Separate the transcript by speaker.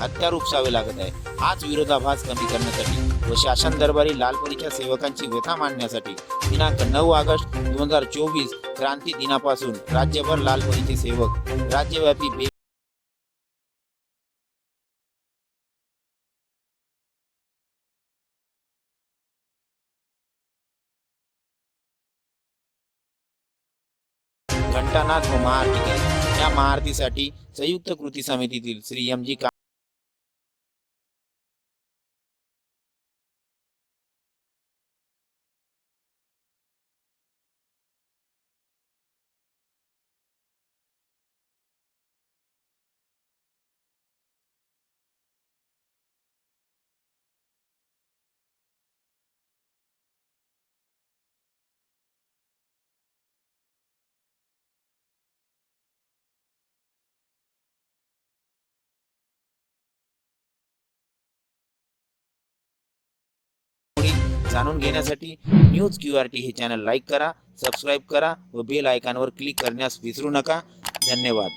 Speaker 1: हत्यार उपसावे लागत आहे. हाच विरोधाभास कमी करण्यासाठी व शासन दरबारी लालपरीच्या सेवकांची व्यथा मांडण्यासाठी दिनांक नऊ ऑगस्ट दोन हजार चोवीस क्रांती दिनापासून राज्यभर लालपरीचे सेवक राज्यव्यापी बे घंटानाथ व महाआरती केली. या महाआरतीसाठी संयुक्त कृती समितीतील श्री एम जी जाणून घेण्यासाठी न्यूज क्यू आर टी हे चॅनल लाईक करा सबस्क्राईब करा व बेल आयकॉनवर क्लिक करण्यास विसरू नका. धन्यवाद.